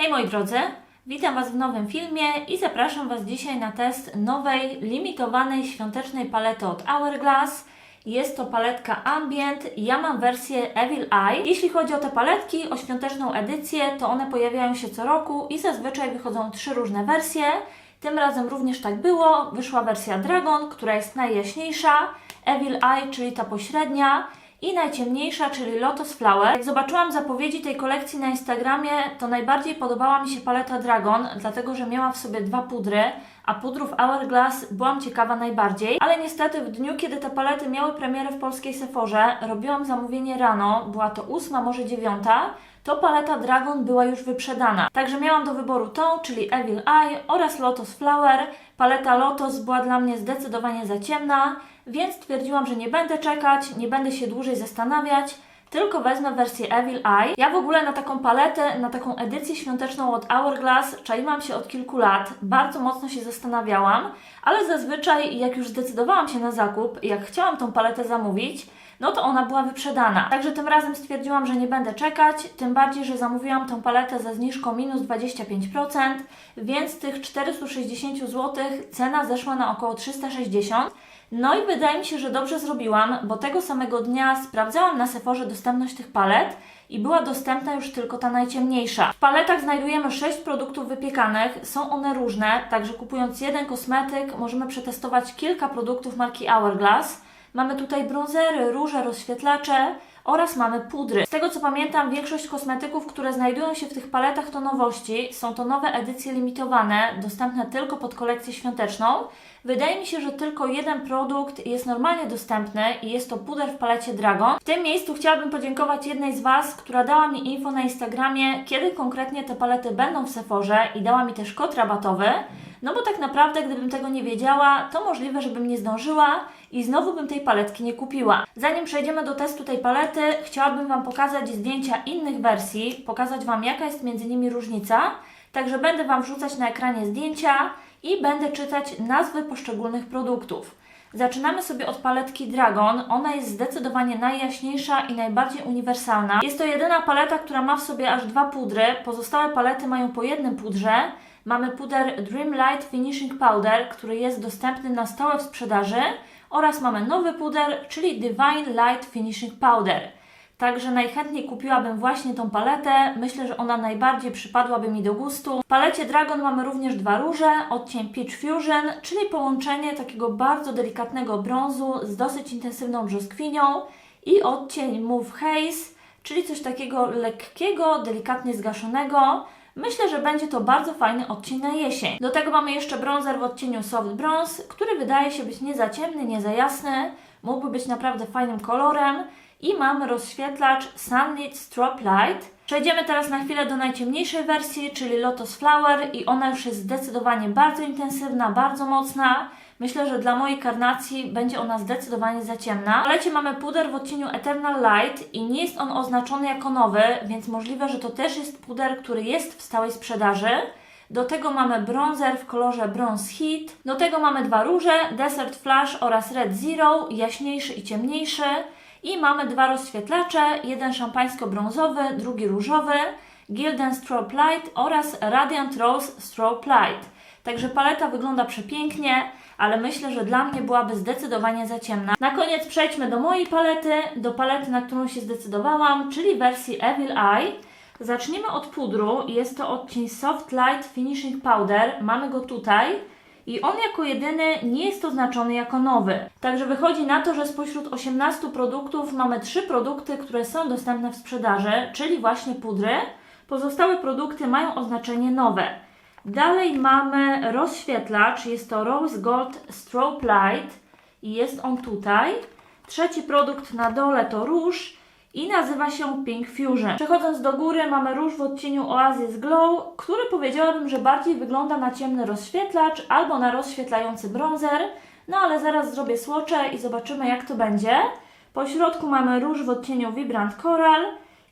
Hej moi drodzy, witam Was w nowym filmie i zapraszam Was dzisiaj na test nowej, limitowanej świątecznej palety od Hourglass. Jest to paletka Ambient, ja mam wersję Evil Eye. Jeśli chodzi o te paletki, o świąteczną edycję, to one pojawiają się co roku i zazwyczaj wychodzą trzy różne wersje. Tym razem również tak było. Wyszła wersja Dragon, która jest najjaśniejsza, Evil Eye, czyli ta pośrednia i najciemniejsza, czyli Lotus Flower. Jak zobaczyłam zapowiedzi tej kolekcji na Instagramie, to najbardziej podobała mi się paleta Dragon, dlatego że miała w sobie dwa pudry, a pudrów Hourglass byłam ciekawa najbardziej. Ale niestety w dniu, kiedy te palety miały premierę w polskiej Sephorze, robiłam zamówienie rano, była to ósma, może dziewiąta, to paleta Dragon była już wyprzedana. Także miałam do wyboru tą, czyli Evil Eye oraz Lotus Flower. Paleta Lotus była dla mnie zdecydowanie za ciemna, więc stwierdziłam, że nie będę czekać, nie będę się dłużej zastanawiać, tylko wezmę wersję Evil Eye. Ja w ogóle na taką paletę, na taką edycję świąteczną od Hourglass czaiłam się od kilku lat. Bardzo mocno się zastanawiałam, ale zazwyczaj jak już zdecydowałam się na zakup, jak chciałam tą paletę zamówić, no to ona była wyprzedana. Także tym razem stwierdziłam, że nie będę czekać, tym bardziej, że zamówiłam tą paletę za zniżką minus 25%, więc tych 460 zł cena zeszła na około 360 no i wydaje mi się, że dobrze zrobiłam, bo tego samego dnia sprawdzałam na Sephorze dostępność tych palet i była dostępna już tylko ta najciemniejsza. W paletach znajdujemy 6 produktów wypiekanych, są one różne, także kupując jeden kosmetyk możemy przetestować kilka produktów marki Hourglass. Mamy tutaj bronzery, róże, rozświetlacze oraz mamy pudry. Z tego co pamiętam, większość kosmetyków, które znajdują się w tych paletach to nowości. Są to nowe edycje limitowane, dostępne tylko pod kolekcję świąteczną. Wydaje mi się, że tylko jeden produkt jest normalnie dostępny i jest to puder w palecie Dragon. W tym miejscu chciałabym podziękować jednej z Was, która dała mi info na Instagramie, kiedy konkretnie te palety będą w Sephorze i dała mi też kod rabatowy. No bo tak naprawdę, gdybym tego nie wiedziała, to możliwe, żebym nie zdążyła i znowu bym tej paletki nie kupiła. Zanim przejdziemy do testu tej palety, chciałabym Wam pokazać zdjęcia innych wersji, pokazać Wam jaka jest między nimi różnica. Także będę Wam wrzucać na ekranie zdjęcia i będę czytać nazwy poszczególnych produktów. Zaczynamy sobie od paletki Dragon. Ona jest zdecydowanie najjaśniejsza i najbardziej uniwersalna. Jest to jedyna paleta, która ma w sobie aż dwa pudry. Pozostałe palety mają po jednym pudrze. Mamy puder Dream Light Finishing Powder, który jest dostępny na stałe w sprzedaży oraz mamy nowy puder, czyli Divine Light Finishing Powder. Także najchętniej kupiłabym właśnie tą paletę. Myślę, że ona najbardziej przypadłaby mi do gustu. W palecie Dragon mamy również dwa róże, odcień Peach Fusion, czyli połączenie takiego bardzo delikatnego brązu z dosyć intensywną brzoskwinią i odcień Move Haze, czyli coś takiego lekkiego, delikatnie zgaszonego. Myślę, że będzie to bardzo fajny odcień na jesień. Do tego mamy jeszcze bronzer w odcieniu Soft Bronze, który wydaje się być nie za ciemny, nie za jasny. Mógłby być naprawdę fajnym kolorem. I mamy rozświetlacz Sunlit Strobe Light. Przejdziemy teraz na chwilę do najciemniejszej wersji, czyli Lotus Flower i ona już jest zdecydowanie bardzo intensywna, bardzo mocna. Myślę, że dla mojej karnacji będzie ona zdecydowanie za ciemna. W palecie mamy puder w odcieniu Eternal Light i nie jest on oznaczony jako nowy, więc możliwe, że to też jest puder, który jest w stałej sprzedaży. Do tego mamy bronzer w kolorze Bronze Heat. Do tego mamy dwa róże, Desert Flash oraz Red Zero, jaśniejszy i ciemniejszy. I mamy dwa rozświetlacze, jeden szampańsko-brązowy, drugi różowy, Gilden Strobe Light oraz Radiant Rose Strobe Light. Także paleta wygląda przepięknie, ale myślę, że dla mnie byłaby zdecydowanie za ciemna. Na koniec przejdźmy do mojej palety, do palety, na którą się zdecydowałam, czyli wersji Evil Eye. Zacznijmy od pudru. Jest to odcień Soft Light Finishing Powder. Mamy go tutaj. I on jako jedyny nie jest oznaczony jako nowy. Także wychodzi na to, że spośród 18 produktów mamy 3 produkty, które są dostępne w sprzedaży, czyli właśnie pudry. Pozostałe produkty mają oznaczenie nowe. Dalej mamy rozświetlacz, jest to Rose Gold Strobe Light i jest on tutaj. Trzeci produkt na dole to róż i nazywa się Pink Fusion. Przechodząc do góry mamy róż w odcieniu Oasis Glow, który powiedziałabym, że bardziej wygląda na ciemny rozświetlacz albo na rozświetlający bronzer, no ale zaraz zrobię słocze i zobaczymy jak to będzie. Po środku mamy róż w odcieniu Vibrant Coral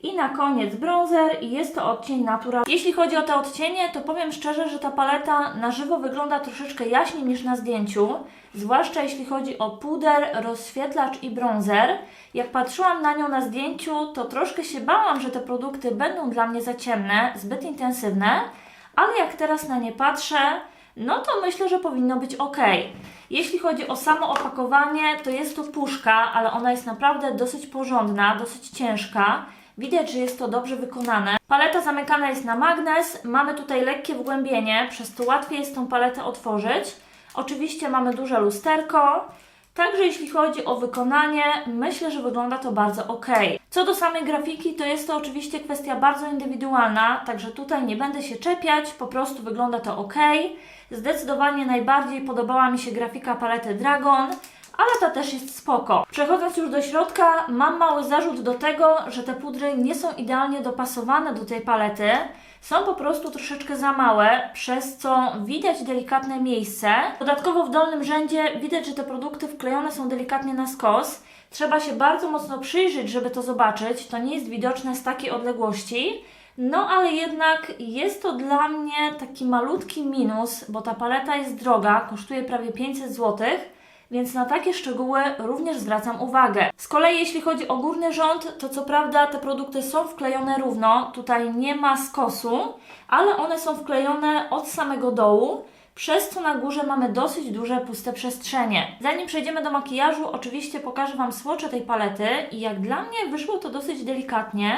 I na koniec bronzer i jest to odcień Natural. Jeśli chodzi o te odcienie, to powiem szczerze, że ta paleta na żywo wygląda troszeczkę jaśniej niż na zdjęciu. Zwłaszcza jeśli chodzi o puder, rozświetlacz i bronzer. Jak patrzyłam na nią na zdjęciu, to troszkę się bałam, że te produkty będą dla mnie za ciemne, zbyt intensywne, ale jak teraz na nie patrzę, no to myślę, że powinno być ok. Jeśli chodzi o samo opakowanie, to jest to puszka, ale ona jest naprawdę dosyć porządna, dosyć ciężka. Widać, że jest to dobrze wykonane. Paleta zamykana jest na magnes, mamy tutaj lekkie wgłębienie, przez to łatwiej jest tą paletę otworzyć. Oczywiście mamy duże lusterko. Także jeśli chodzi o wykonanie, myślę, że wygląda to bardzo ok. Co do samej grafiki, to jest to oczywiście kwestia bardzo indywidualna, także tutaj nie będę się czepiać, po prostu wygląda to ok. Zdecydowanie najbardziej podobała mi się grafika palety Dragon, ale ta też jest spoko. Przechodząc już do środka, mam mały zarzut do tego, że te pudry nie są idealnie dopasowane do tej palety. Są po prostu troszeczkę za małe, przez co widać delikatne miejsce. Dodatkowo w dolnym rzędzie widać, że te produkty wklejone są delikatnie na skos. Trzeba się bardzo mocno przyjrzeć, żeby to zobaczyć. To nie jest widoczne z takiej odległości. No, ale jednak jest to dla mnie taki malutki minus, bo ta paleta jest droga, kosztuje prawie 500 zł więc na takie szczegóły również zwracam uwagę. Z kolei jeśli chodzi o górny rząd, to co prawda te produkty są wklejone równo, tutaj nie ma skosu, ale one są wklejone od samego dołu, przez co na górze mamy dosyć duże puste przestrzenie. Zanim przejdziemy do makijażu, oczywiście pokażę Wam słocze tej palety i jak dla mnie wyszło to dosyć delikatnie.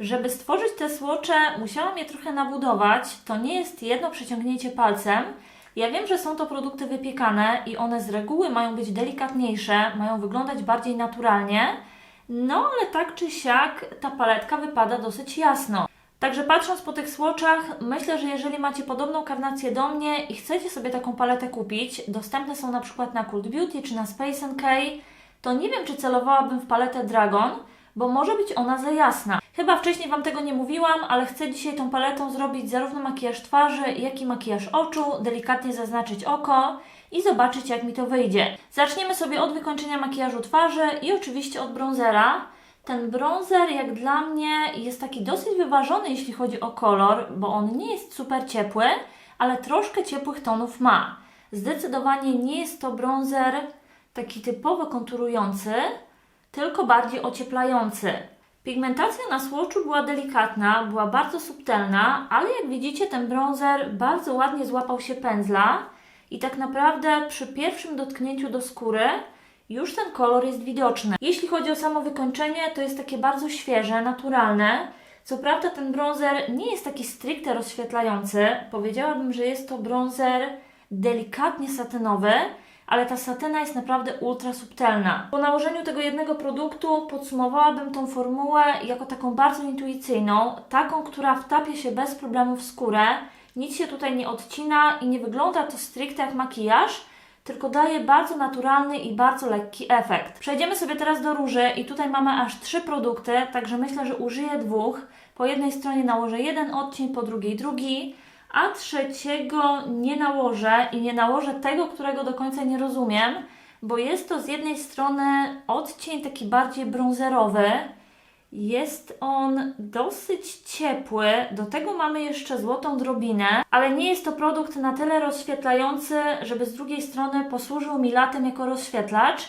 Żeby stworzyć te słocze, musiałam je trochę nabudować. To nie jest jedno przeciągnięcie palcem, ja wiem, że są to produkty wypiekane i one z reguły mają być delikatniejsze, mają wyglądać bardziej naturalnie, no ale tak czy siak ta paletka wypada dosyć jasno. Także patrząc po tych słoczach, myślę, że jeżeli macie podobną karnację do mnie i chcecie sobie taką paletę kupić, dostępne są na przykład na Cult Beauty czy na Space NK, to nie wiem, czy celowałabym w paletę Dragon, bo może być ona za jasna. Chyba wcześniej Wam tego nie mówiłam, ale chcę dzisiaj tą paletą zrobić zarówno makijaż twarzy, jak i makijaż oczu, delikatnie zaznaczyć oko i zobaczyć jak mi to wyjdzie. Zaczniemy sobie od wykończenia makijażu twarzy i oczywiście od bronzera. Ten bronzer jak dla mnie jest taki dosyć wyważony jeśli chodzi o kolor, bo on nie jest super ciepły, ale troszkę ciepłych tonów ma. Zdecydowanie nie jest to bronzer taki typowo konturujący, tylko bardziej ocieplający. Pigmentacja na słoczu była delikatna, była bardzo subtelna, ale jak widzicie ten bronzer bardzo ładnie złapał się pędzla i tak naprawdę przy pierwszym dotknięciu do skóry już ten kolor jest widoczny. Jeśli chodzi o samo wykończenie, to jest takie bardzo świeże, naturalne. Co prawda ten bronzer nie jest taki stricte rozświetlający. Powiedziałabym, że jest to bronzer delikatnie satynowy, ale ta satyna jest naprawdę ultra subtelna. Po nałożeniu tego jednego produktu podsumowałabym tą formułę jako taką bardzo intuicyjną, taką, która wtapia się bez problemu w skórę, nic się tutaj nie odcina i nie wygląda to stricte jak makijaż, tylko daje bardzo naturalny i bardzo lekki efekt. Przejdziemy sobie teraz do róży i tutaj mamy aż trzy produkty, także myślę, że użyję dwóch. Po jednej stronie nałożę jeden odcień, po drugiej drugi a trzeciego nie nałożę i nie nałożę tego, którego do końca nie rozumiem, bo jest to z jednej strony odcień taki bardziej brązerowy, jest on dosyć ciepły, do tego mamy jeszcze złotą drobinę, ale nie jest to produkt na tyle rozświetlający, żeby z drugiej strony posłużył mi latem jako rozświetlacz.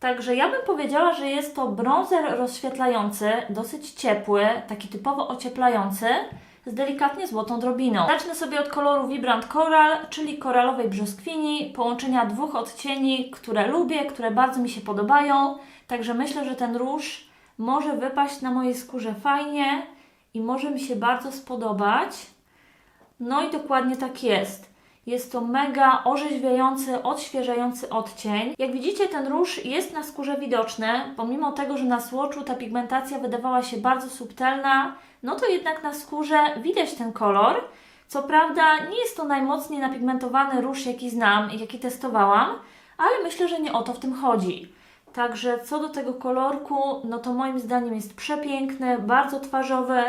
Także ja bym powiedziała, że jest to brązer rozświetlający, dosyć ciepły, taki typowo ocieplający z delikatnie złotą drobiną. Zacznę sobie od koloru Vibrant Coral, czyli koralowej brzoskwini, połączenia dwóch odcieni, które lubię, które bardzo mi się podobają. Także myślę, że ten róż może wypaść na mojej skórze fajnie i może mi się bardzo spodobać. No i dokładnie tak jest. Jest to mega orzeźwiający, odświeżający odcień. Jak widzicie, ten róż jest na skórze widoczny, pomimo tego, że na słoczu ta pigmentacja wydawała się bardzo subtelna, no to jednak na skórze widać ten kolor. Co prawda nie jest to najmocniej napigmentowany róż, jaki znam i jaki testowałam, ale myślę, że nie o to w tym chodzi. Także co do tego kolorku, no to moim zdaniem jest przepiękny, bardzo twarzowy,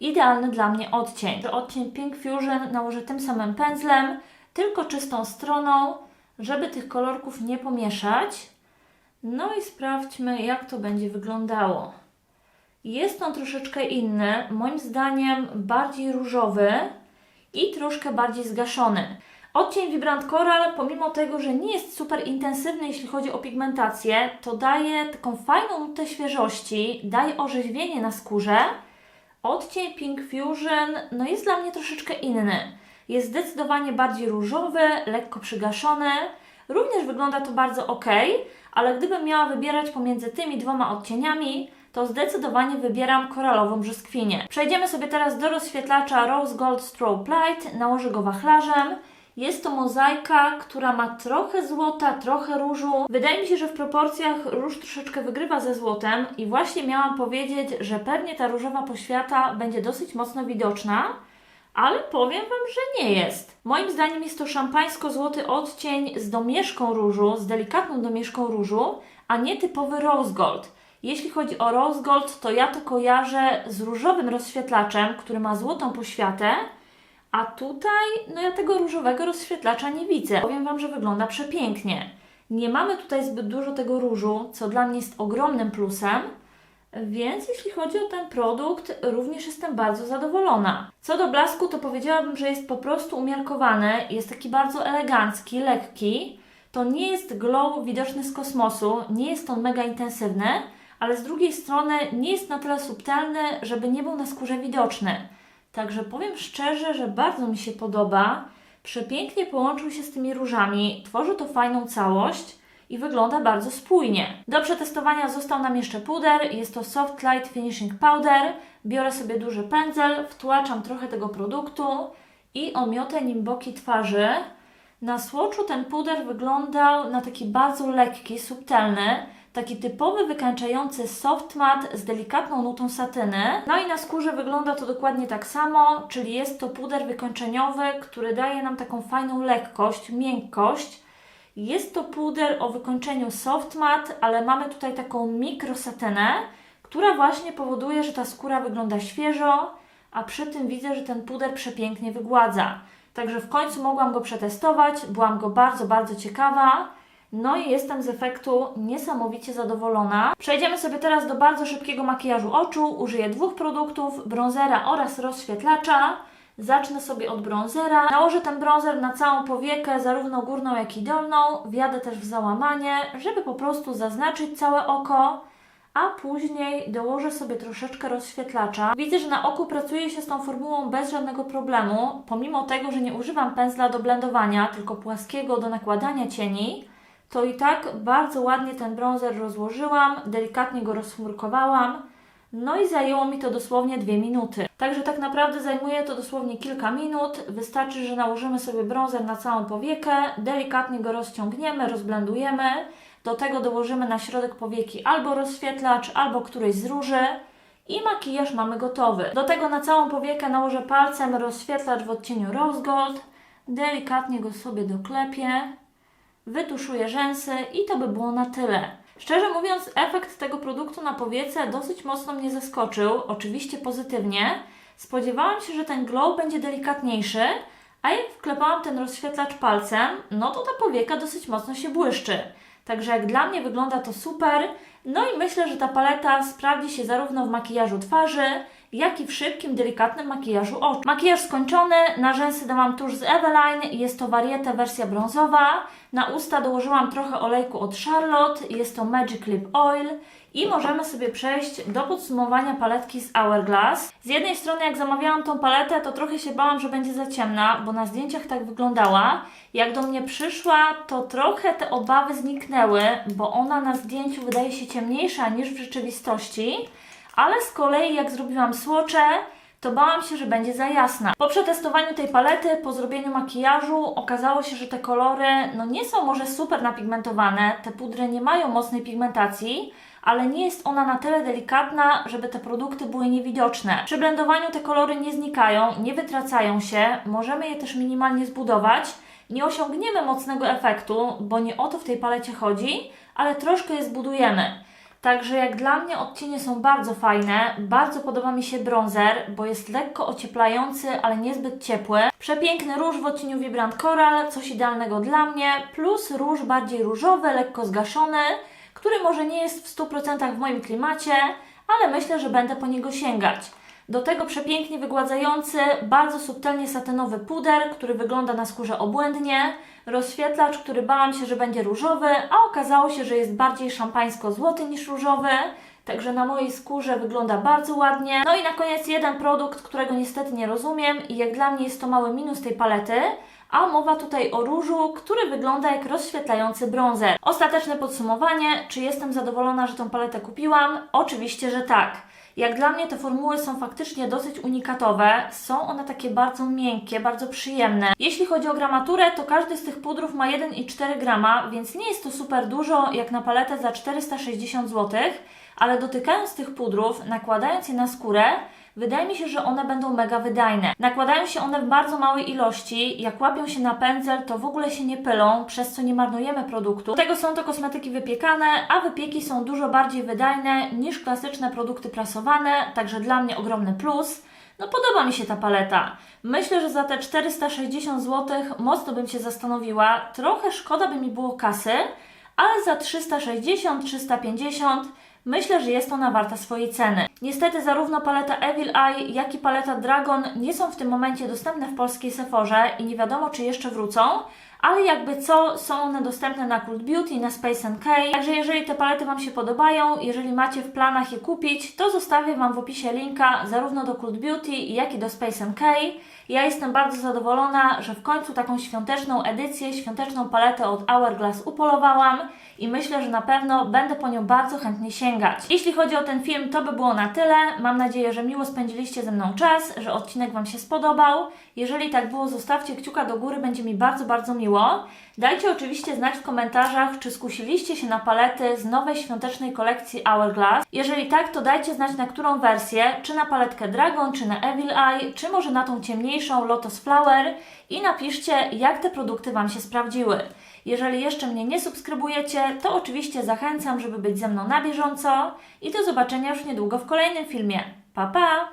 idealny dla mnie odcień. Odcień Pink Fusion nałożę tym samym pędzlem, tylko czystą stroną, żeby tych kolorków nie pomieszać. No i sprawdźmy, jak to będzie wyglądało. Jest on troszeczkę inny, moim zdaniem bardziej różowy i troszkę bardziej zgaszony. Odcień Vibrant Coral, pomimo tego, że nie jest super intensywny, jeśli chodzi o pigmentację, to daje taką fajną nutę świeżości, daje orzeźwienie na skórze. Odcień Pink Fusion no jest dla mnie troszeczkę inny. Jest zdecydowanie bardziej różowy, lekko przygaszony. Również wygląda to bardzo ok, ale gdybym miała wybierać pomiędzy tymi dwoma odcieniami, to zdecydowanie wybieram koralową brzoskwinię. Przejdziemy sobie teraz do rozświetlacza Rose Gold Strobe Light. Nałożę go wachlarzem. Jest to mozaika, która ma trochę złota, trochę różu. Wydaje mi się, że w proporcjach róż troszeczkę wygrywa ze złotem i właśnie miałam powiedzieć, że pewnie ta różowa poświata będzie dosyć mocno widoczna, ale powiem Wam, że nie jest. Moim zdaniem jest to szampańsko-złoty odcień z domieszką różu, z delikatną domieszką różu, a nie typowy rose gold. Jeśli chodzi o rose gold, to ja to kojarzę z różowym rozświetlaczem, który ma złotą poświatę, a tutaj, no ja tego różowego rozświetlacza nie widzę. Powiem Wam, że wygląda przepięknie. Nie mamy tutaj zbyt dużo tego różu, co dla mnie jest ogromnym plusem, więc jeśli chodzi o ten produkt, również jestem bardzo zadowolona. Co do blasku, to powiedziałabym, że jest po prostu umiarkowany, jest taki bardzo elegancki, lekki. To nie jest glow widoczny z kosmosu, nie jest on mega intensywny, ale z drugiej strony nie jest na tyle subtelny, żeby nie był na skórze widoczny. Także powiem szczerze, że bardzo mi się podoba. Przepięknie połączył się z tymi różami, tworzy to fajną całość i wygląda bardzo spójnie. Do przetestowania został nam jeszcze puder. Jest to Soft Light Finishing Powder. Biorę sobie duży pędzel, wtłaczam trochę tego produktu i omiotę nim boki twarzy. Na słoczu ten puder wyglądał na taki bardzo lekki, subtelny, taki typowy wykańczający soft matte z delikatną nutą satyny. No i na skórze wygląda to dokładnie tak samo, czyli jest to puder wykończeniowy, który daje nam taką fajną lekkość, miękkość. Jest to puder o wykończeniu soft matte, ale mamy tutaj taką mikrosatynę, która właśnie powoduje, że ta skóra wygląda świeżo, a przy tym widzę, że ten puder przepięknie wygładza. Także w końcu mogłam go przetestować, byłam go bardzo, bardzo ciekawa. No i jestem z efektu niesamowicie zadowolona. Przejdziemy sobie teraz do bardzo szybkiego makijażu oczu. Użyję dwóch produktów, bronzera oraz rozświetlacza. Zacznę sobie od bronzera. Nałożę ten bronzer na całą powiekę, zarówno górną, jak i dolną. Wjadę też w załamanie, żeby po prostu zaznaczyć całe oko a później dołożę sobie troszeczkę rozświetlacza. Widzę, że na oku pracuje się z tą formułą bez żadnego problemu, pomimo tego, że nie używam pędzla do blendowania, tylko płaskiego do nakładania cieni, to i tak bardzo ładnie ten bronzer rozłożyłam, delikatnie go rozchmurkowałam, no i zajęło mi to dosłownie dwie minuty. Także tak naprawdę zajmuje to dosłownie kilka minut. Wystarczy, że nałożymy sobie bronzer na całą powiekę, delikatnie go rozciągniemy, rozblendujemy. Do tego dołożymy na środek powieki albo rozświetlacz, albo któryś z róży i makijaż mamy gotowy. Do tego na całą powiekę nałożę palcem rozświetlacz w odcieniu Rose Gold. Delikatnie go sobie doklepię. Wytuszuję rzęsy i to by było na tyle. Szczerze mówiąc, efekt tego produktu na powiece dosyć mocno mnie zaskoczył, oczywiście pozytywnie. Spodziewałam się, że ten glow będzie delikatniejszy, a jak wklepałam ten rozświetlacz palcem, no to ta powieka dosyć mocno się błyszczy. Także jak dla mnie wygląda to super. No i myślę, że ta paleta sprawdzi się zarówno w makijażu twarzy, jak i w szybkim, delikatnym makijażu oczu. Makijaż skończony, na rzęsy dałam tusz z Eveline, jest to warietę wersja brązowa. Na usta dołożyłam trochę olejku od Charlotte, jest to Magic Lip Oil. I możemy sobie przejść do podsumowania paletki z Hourglass. Z jednej strony jak zamawiałam tą paletę, to trochę się bałam, że będzie za ciemna, bo na zdjęciach tak wyglądała. Jak do mnie przyszła, to trochę te obawy zniknęły, bo ona na zdjęciu wydaje się ciemniejsza niż w rzeczywistości. Ale z kolei jak zrobiłam słocze, to bałam się, że będzie za jasna. Po przetestowaniu tej palety, po zrobieniu makijażu, okazało się, że te kolory no nie są może super napigmentowane, te pudry nie mają mocnej pigmentacji, ale nie jest ona na tyle delikatna, żeby te produkty były niewidoczne. Przy blendowaniu te kolory nie znikają, nie wytracają się, możemy je też minimalnie zbudować. Nie osiągniemy mocnego efektu, bo nie o to w tej palecie chodzi, ale troszkę je zbudujemy. Także jak dla mnie odcienie są bardzo fajne. Bardzo podoba mi się bronzer, bo jest lekko ocieplający, ale niezbyt ciepły. Przepiękny róż w odcieniu Vibrant Coral, coś idealnego dla mnie, plus róż bardziej różowy, lekko zgaszony, który może nie jest w 100% w moim klimacie, ale myślę, że będę po niego sięgać. Do tego przepięknie wygładzający, bardzo subtelnie satynowy puder, który wygląda na skórze obłędnie, rozświetlacz, który bałam się, że będzie różowy, a okazało się, że jest bardziej szampańsko-złoty niż różowy, także na mojej skórze wygląda bardzo ładnie. No i na koniec jeden produkt, którego niestety nie rozumiem i jak dla mnie jest to mały minus tej palety, a mowa tutaj o różu, który wygląda jak rozświetlający bronzer. Ostateczne podsumowanie, czy jestem zadowolona, że tą paletę kupiłam? Oczywiście, że tak. Jak dla mnie te formuły są faktycznie dosyć unikatowe, są one takie bardzo miękkie, bardzo przyjemne. Jeśli chodzi o gramaturę, to każdy z tych pudrów ma 1,4 grama, więc nie jest to super dużo jak na paletę za 460 zł, ale dotykając tych pudrów, nakładając je na skórę, Wydaje mi się, że one będą mega wydajne. Nakładają się one w bardzo małej ilości, jak łapią się na pędzel, to w ogóle się nie pylą, przez co nie marnujemy produktu. Do tego są to kosmetyki wypiekane, a wypieki są dużo bardziej wydajne niż klasyczne produkty prasowane, także dla mnie ogromny plus. No podoba mi się ta paleta. Myślę, że za te 460 zł mocno bym się zastanowiła. Trochę szkoda by mi było kasy, ale za 360-350 myślę, że jest ona warta swojej ceny. Niestety zarówno paleta Evil Eye, jak i paleta Dragon nie są w tym momencie dostępne w polskiej Sephorze i nie wiadomo, czy jeszcze wrócą, ale jakby co, są one dostępne na Cult Beauty, na Space NK. Także jeżeli te palety Wam się podobają, jeżeli macie w planach je kupić, to zostawię Wam w opisie linka zarówno do Cult Beauty, jak i do Space NK. Ja jestem bardzo zadowolona, że w końcu taką świąteczną edycję, świąteczną paletę od Hourglass upolowałam i myślę, że na pewno będę po nią bardzo chętnie sięgać. Jeśli chodzi o ten film, to by było na tyle. Mam nadzieję, że miło spędziliście ze mną czas, że odcinek Wam się spodobał. Jeżeli tak było, zostawcie kciuka do góry, będzie mi bardzo, bardzo miło. Dajcie oczywiście znać w komentarzach, czy skusiliście się na palety z nowej świątecznej kolekcji Hourglass. Jeżeli tak, to dajcie znać na którą wersję, czy na paletkę Dragon, czy na Evil Eye, czy może na tą ciemniejszą Lotus Flower i napiszcie, jak te produkty Wam się sprawdziły. Jeżeli jeszcze mnie nie subskrybujecie, to oczywiście zachęcam, żeby być ze mną na bieżąco i do zobaczenia już niedługo w kolejnym filmie. Pa pa!